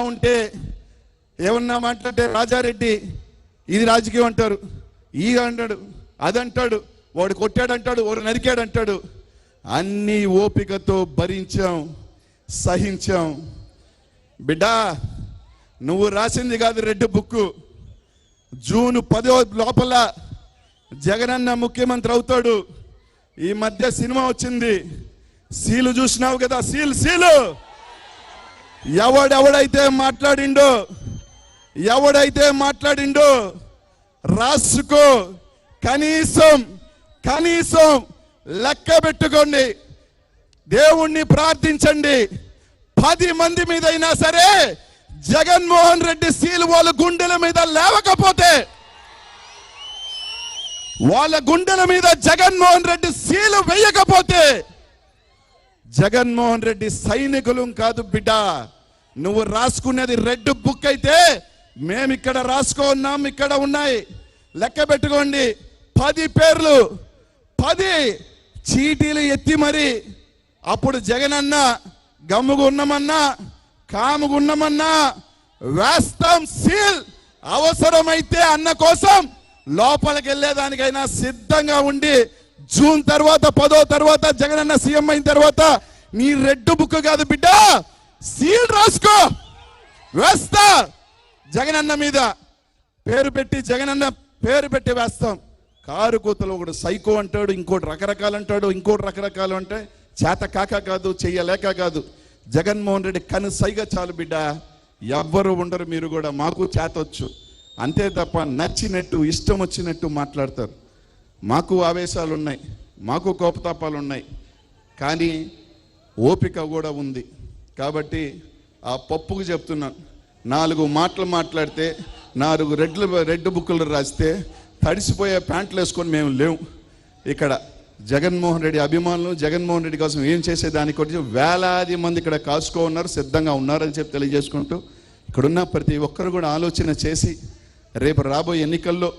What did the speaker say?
ఉంటే ఏమన్నా మాట్లాడితే రాజారెడ్డి ఇది రాజకీయం అంటారు. ఈగ అంటాడు అదంటాడు వాడు కొట్టాడంటాడు వాడు నరికాడంటాడు. అన్ని ఓపికతో భరించాం సహించాం. బిడ్డా నువ్వు రాసింది కాదు రెడ్ బుక్. జూన్ పదో లోపల జగనన్న ముఖ్యమంత్రి అవుతాడు. ఈ మధ్య సినిమా వచ్చింది. సీలు చూసినావు కదా సీల్ సీలు! ఎవడెవడైతే మాట్లాడిండో ఎవడైతే మాట్లాడిండో రాసుకో. కనీసం కనీసం లెక్క పెట్టుకోండి. దేవుణ్ణి ప్రార్థించండి. పది మంది మీదైనా సరే జగన్మోహన్ రెడ్డి సీలు వాళ్ళ గుండెల మీద లేవకపోతే వాళ్ళ గుండెల మీద జగన్మోహన్ రెడ్డి సీలు వేయకపోతే జగన్మోహన్ రెడ్డి సైనికులు కాదు బిడ్డ. నువ్వు రాసుకునేది రెడ్ బుక్ అయితే మేము ఇక్కడ రాసుకో ఉన్నాం ఇక్కడ ఉన్నాయి. లెక్క పెట్టుకోండి. పది పేర్లు. పది. చీటీలు ఎత్తి మరి. అప్పుడు జగనన్న గమ్ముగున్నమన్నా కాముగున్నమన్నా వేస్తాం సీల్. అవసరమైతే అన్న కోసం లోపలికి వెళ్ళేదానికైనా సిద్ధంగా ఉండి జూన్ తర్వాత పదో తర్వాత జగనన్న సీఎం అయిన తర్వాత నీ రెడ్ బుక్ కాదు బిడ్డ. సీల్ రాసుకో. వేస్తా. జగనన్న మీద పేరు పెట్టి జగనన్న పేరు పెట్టి వేస్తాం. కారు కూతలు ఒకడు సైకో అంటాడు ఇంకోటి రకరకాలు అంటాడు ఇంకోటి రకరకాలు అంటే చేత కాక కాదు చెయ్యలేక కాదు. జగన్మోహన్ రెడ్డి కను సైగా చాలు బిడ్డ. ఎవ్వరు ఉండరు మీరు కూడా మాకు చేతొచ్చు. అంతే తప్ప నచ్చినట్టు ఇష్టం వచ్చినట్టు మాట్లాడతారు. మాకు ఆవేశాలు ఉన్నాయి మాకు కోపతాపాలు ఉన్నాయి కానీ ఓపిక కూడా ఉంది. కాబట్టి ఆ పప్పుకు చెప్తున్నాను నాలుగు మాటలు మాట్లాడితే నాలుగు రెడ్లు రెడ్ బుక్కులు రాస్తే తడిసిపోయే ప్యాంట్లు వేసుకొని మేము లేవు. ఇక్కడ జగన్మోహన్ రెడ్డి అభిమానులు జగన్మోహన్ రెడ్డి కోసం ఏం చేసే దాని గురించి వేలాది మంది ఇక్కడ కాసుకో ఉన్నారు సిద్ధంగా ఉన్నారని చెప్పి తెలియజేసుకుంటూ ఇక్కడున్న ప్రతి ఒక్కరు కూడా ఆలోచన చేసి రేపు రాబోయే ఎన్నికల్లో